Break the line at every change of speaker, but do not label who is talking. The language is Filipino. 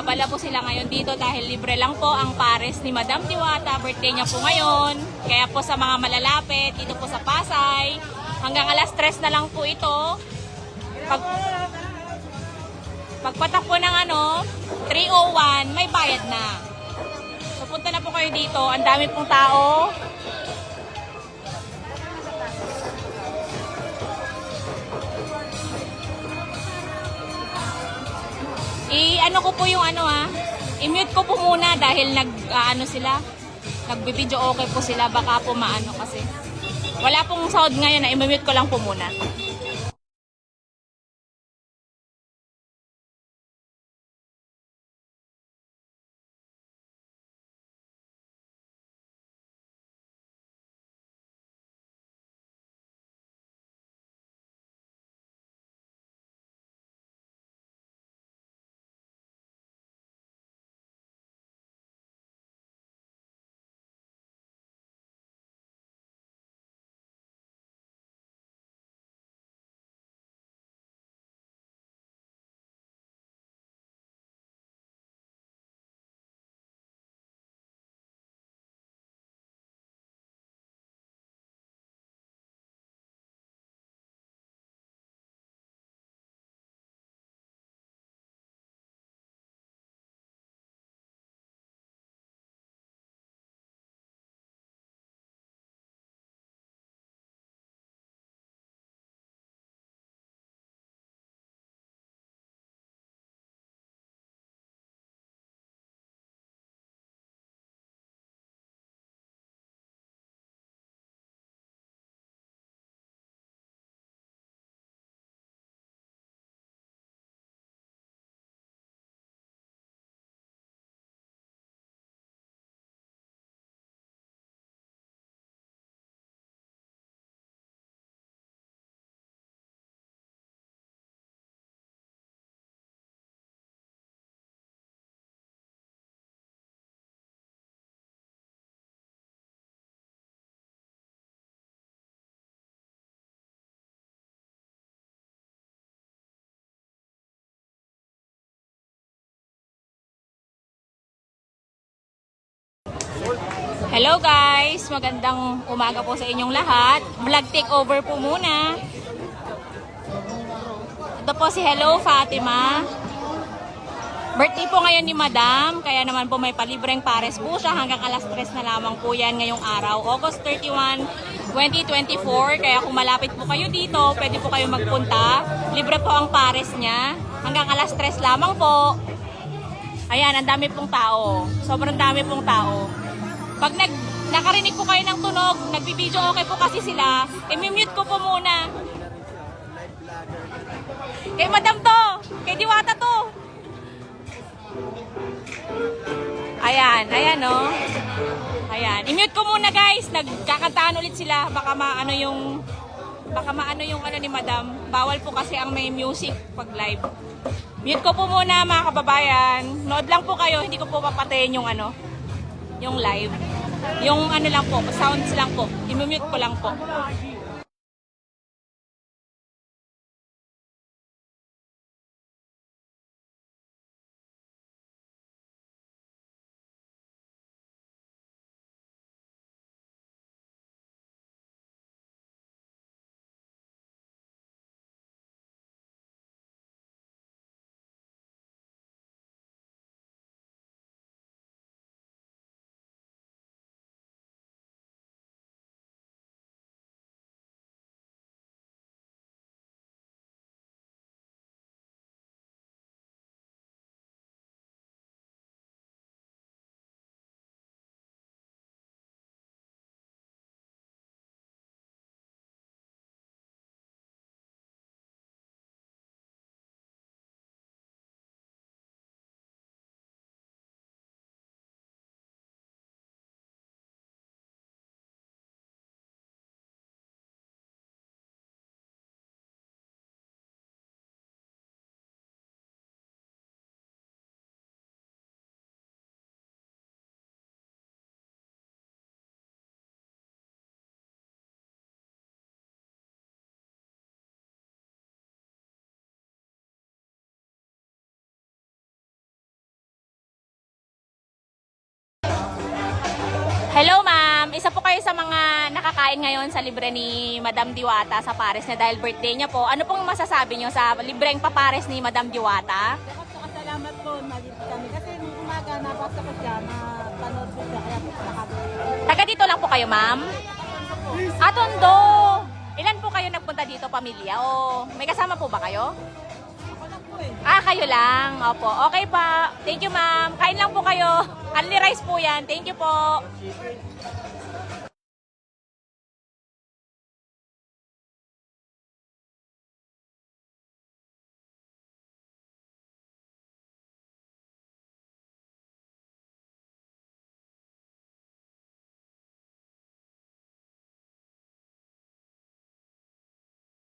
abala po sila ngayon dito dahil libre lang po ang pares ni Madam Diwata. Birthday niya po ngayon. Kaya po sa mga malalapit, dito po sa Pasay, hanggang alas 3 na lang po ito. Pag, pagpatak po ng ano, 301, may bayad na. So punta na po kayo dito. Ang dami pong tao. I-ano ko po yung ano ah. I-mute ko po muna dahil nag ah, ano sila. Nagbi-video okay po sila baka po maano kasi. Wala pong sound ngayon na i-mute ko lang po muna. Hello guys! Magandang umaga po sa inyong lahat. Vlog takeover po muna. Ito po si Hello Fatima. Birthday po ngayon ni Madam, kaya naman po may palibreng pares po siya hanggang alas 3 na lamang po yan ngayong araw. August 31, 2024. Kaya kung malapit po kayo dito, pwede po kayo magpunta. Libre po ang pares niya. Hanggang alas 3 lamang po. Ayan, ang dami pong tao. Sobrang dami pong tao. Pag nag, nakarinig po kayo ng tunog, nagbibideo okay po kasi sila, i-mute ko po muna. Kay Madam to! Kay Diwata to! Ayan, ayan no. Ayan. I-mute ko muna guys. Nagkakantaan ulit sila. Baka maano yung baka maano yung ano ni Madam. Bawal po kasi ang may music pag live. Mute ko po muna mga kababayan. Nood lang po kayo. Hindi ko po papatayin yung ano yung live. Yung ano lang po, sounds lang po. I-mute ko lang po. Hello ma'am, isa po kayo sa mga nakakain ngayon sa libre ni Madam Diwata sa Pares na dahil birthday niya po. Ano pong masasabi niyo sa libreng papares ni Madam Diwata?
Salamat po, naging kami. Kasi nung umaga, nabasa ko siya, napanood ko siya, kaya lahat.
Taga dito lang po kayo ma'am? Ah, Tondo! Ilan po kayo nagpunta dito, pamilya? O may kasama po ba kayo? Ah, kayo lang. Opo. Okay pa. Thank you, ma'am. Kain lang po kayo. Only rice po yan. Thank you po.